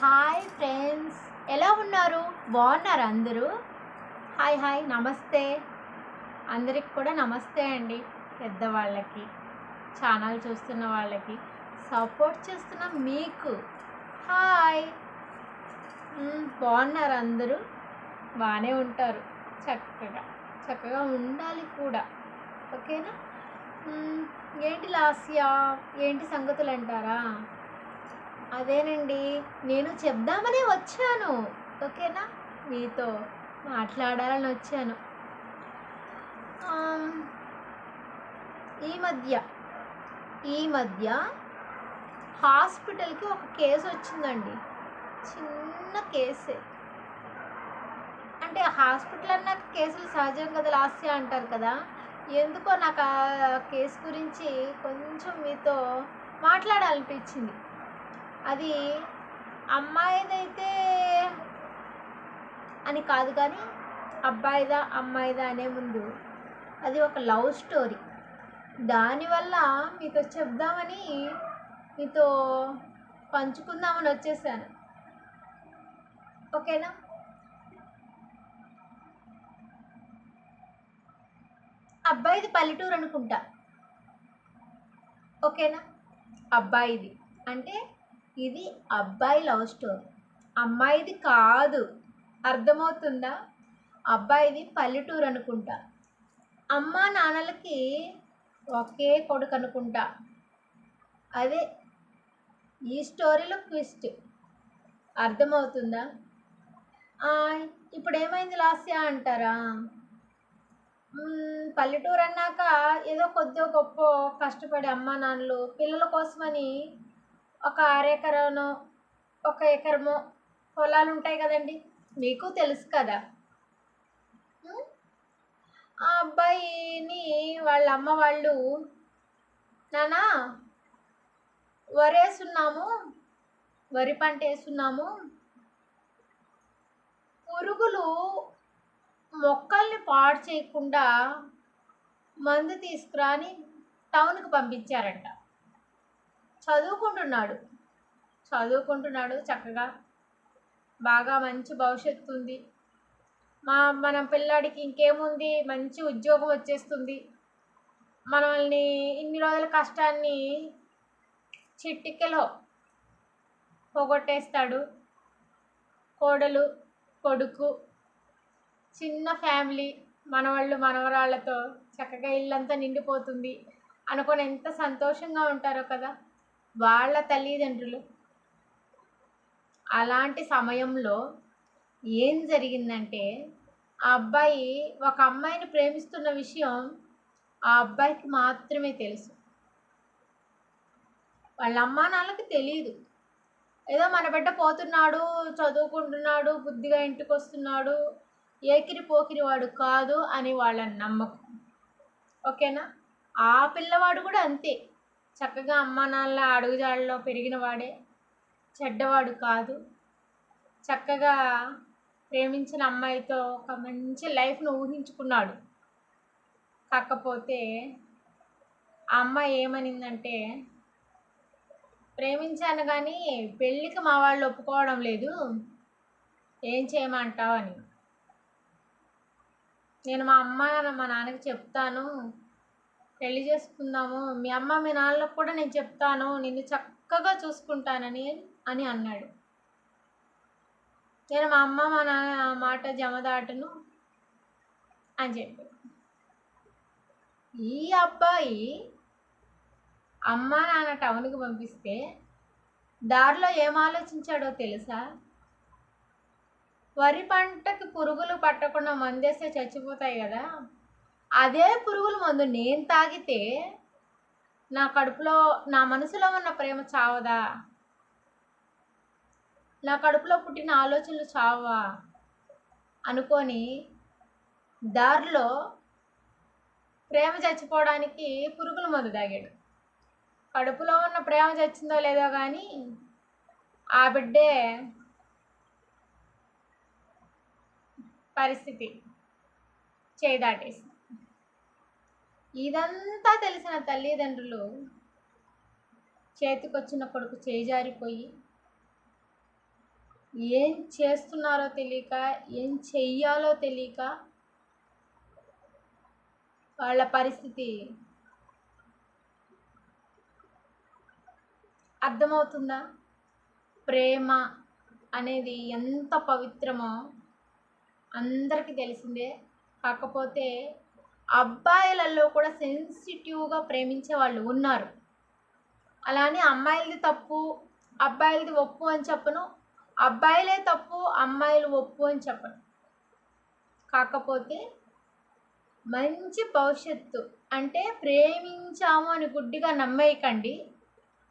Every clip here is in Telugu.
హాయ్ ఫ్రెండ్స్ ఎలా ఉన్నారు? బాగున్నారు అందరూ? హాయ్ హాయ్ నమస్తే. అందరికి కూడా నమస్తే అండి పెద్దవాళ్ళకి ఛానల్ చూస్తున్న వాళ్ళకి. సపోర్ట్ చేస్తున్న మీకు. హాయ్ బాగున్నారు అందరూ? బాగానే ఉంటారు. చక్కగా. చక్కగా ఉండాలి కూడా. ఓకేనా? ఏంటి లాస్యా? ఏంటి సంగతులు అంటారా అదేనండి నేను చెప్దామనే వచ్చాను. ఓకేనా? మీతో మాట్లాడాలని వచ్చాను. ఈ మధ్య ఈ మధ్య హాస్పిటల్కి ఒక కేసు వచ్చిందండి. చిన్న కేసే. అంటే హాస్పిటల్ అన్నాక కేసులు సహజం కదా లాస్య అంటారు కదా? ఎందుకో నాకు ఆ కేసు గురించి కొంచెం మీతో మాట్లాడాలనిపించింది. అది అమ్మాయిదైతే అని కాదు కానీ అబ్బాయిదా అమ్మాయిదా అనే ముందు. అది ఒక లవ్ స్టోరీ. దానివల్ల మీతో చెప్దామని మీతో పంచుకుందామని వచ్చేసాను. ఓకేనా? అబ్బాయిది పల్లెటూరు అనుకుంటా. ఓకేనా? అబ్బాయిది. అంటే ఇది అబ్బాయి లవ్ స్టోరీ. అమ్మాయిది కాదు. అర్థమవుతుందా? అబ్బాయిది పల్లెటూరు అనుకుంటా. అమ్మ నాన్నలకి ఒకే కొడుకు అనుకుంటా. అదే ఈ స్టోరీలో క్విస్ట్ అర్థమవుతుందా? ఇప్పుడు ఏమైంది లాస్య అంటారా? పల్లెటూరు అన్నాక ఏదో కొద్దిగా గొప్ప కష్టపడి అమ్మా నాన్నలు పిల్లల కోసమని ఒక అరెకరనో ఒక ఎకరమో పొలాలు ఉంటాయి కదండి. మీకు తెలుసు కదా. ఆ అబ్బాయిని వాళ్ళ అమ్మ వాళ్ళు నానా వరేస్తున్నాము వరి పంట వేస్తున్నాము పురుగులు మొక్కల్ని పాడు చేయకుండా మందు తీసుకురాని టౌన్కి పంపించారంట. చదువుకుంటున్నాడు. చదువుకుంటున్నాడు చక్కగా బాగా మంచి భవిష్యత్తు ఉంది. మా మన పిల్లాడికి ఇంకేముంది? మంచి ఉద్యోగం వచ్చేస్తుంది. మనల్ని ఇన్ని రోజుల కష్టాన్ని చిట్టికెలో పోగొట్టేస్తాడు. కోడలు కొడుకు చిన్న ఫ్యామిలీ మనవాళ్ళు మనవరాళ్ళతో చక్కగా ఇల్లంతా నిండిపోతుంది. అనుకొని ఎంత సంతోషంగా ఉంటారో కదా? వాళ్ళ తల్లిదండ్రులు. అలాంటి సమయంలో ఏం జరిగిందంటే ఆ అబ్బాయి ఒక అమ్మాయిని ప్రేమిస్తున్న విషయం ఆ అబ్బాయికి మాత్రమే తెలుసు. వాళ్ళ అమ్మా నాన్నకి తెలియదు ఏదో మన బిడ్డ పోతున్నాడు చదువుకుంటున్నాడు బుద్ధిగా ఇంటికి వస్తున్నాడు ఏకిరి పోకిరి వాడు కాదు అని వాళ్ళ నమ్మకం. ఓకేనా? ఆ పిల్లవాడు కూడా అంతే. చక్కగా అమ్మా నాన్నల అడుగుజాడలో పెరిగిన వాడే. చెడ్డవాడు కాదు. చక్కగా ప్రేమించిన అమ్మాయితో ఒక మంచి లైఫ్ను ఊహించుకున్నాడు. కాకపోతే ఆ అమ్మాయి ఏమనిందంటే ప్రేమించాను కానీ పెళ్ళికి మా వాళ్ళు ఒప్పుకోవడం లేదు. ఏం చేయమంటావు అని. నేను మా అమ్మ మా నాన్నకి చెప్తాను పెళ్ళి చేసుకుందాము. మీ అమ్మ మీ నాన్నకు కూడా నేను చెప్తాను. నిన్ను చక్కగా చూసుకుంటానని అని అన్నాడు. నేను మా అమ్మ మా నాన్న మాట జమదాటను అని చెప్పాడు. ఈ అబ్బాయి అమ్మ నాన్న టౌన్కి పంపిస్తే దారిలో ఏం ఆలోచించాడో తెలుసా? వరి పంటకి పురుగులు పట్టకుండా మందేస్తే చచ్చిపోతాయి కదా? అదే పురుగుల మందు నేను తాగితే నా కడుపులో నా మనసులో ఉన్న ప్రేమ చావదా? నా కడుపులో పుట్టిన ఆలోచనలు చావా? అనుకొని దారిలో ప్రేమ చచ్చిపోవడానికి పురుగుల మందు తాగాడు. కడుపులో ఉన్న ప్రేమ చచ్చిందో లేదో కానీ ఆ బిడ్డే పరిస్థితి చేయి ఇదంతా తెలిసిన తల్లిదండ్రులు చేతికొచ్చిన కొడుకు చేజారిపోయి ఏం చేస్తున్నారో తెలియక ఏం చెయ్యాలో తెలియక వాళ్ళ పరిస్థితి అర్థమవుతుందా? ప్రేమ అనేది ఎంత పవిత్రమో అందరికీ తెలిసిందే. కాకపోతే అబ్బాయిలలో కూడా సెన్సిటివ్గా ప్రేమించే వాళ్ళు ఉన్నారు. అలానే అమ్మాయిలది తప్పు అబ్బాయిలది ఒప్పు అని చెప్పను. అబ్బాయిలే తప్పు అమ్మాయిలు ఒప్పు అని చెప్పను. కాకపోతే మంచి భవిష్యత్తు అంటే ప్రేమించాము అని గుడ్డిగా నమ్మేయకండి.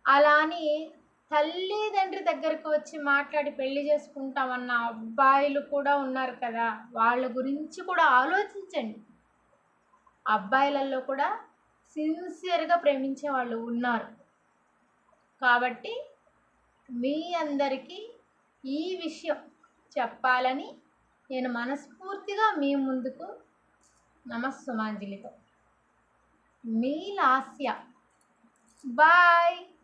అలా అని తల్లిదండ్రి దగ్గరికి వచ్చి మాట్లాడి పెళ్ళి చేసుకుంటామన్న అబ్బాయిలు కూడా ఉన్నారు కదా వాళ్ళ గురించి కూడా ఆలోచించండి. అబ్బాయిలలో కూడా సిన్సియర్గా ప్రేమించే వాళ్ళు ఉన్నారు. కాబట్టి మీ అందరికీ ఈ విషయం చెప్పాలని నేను మనస్ఫూర్తిగా మీ ముందుకు నమస్సుమాంజలితో. మీ లాస్య. బాయ్.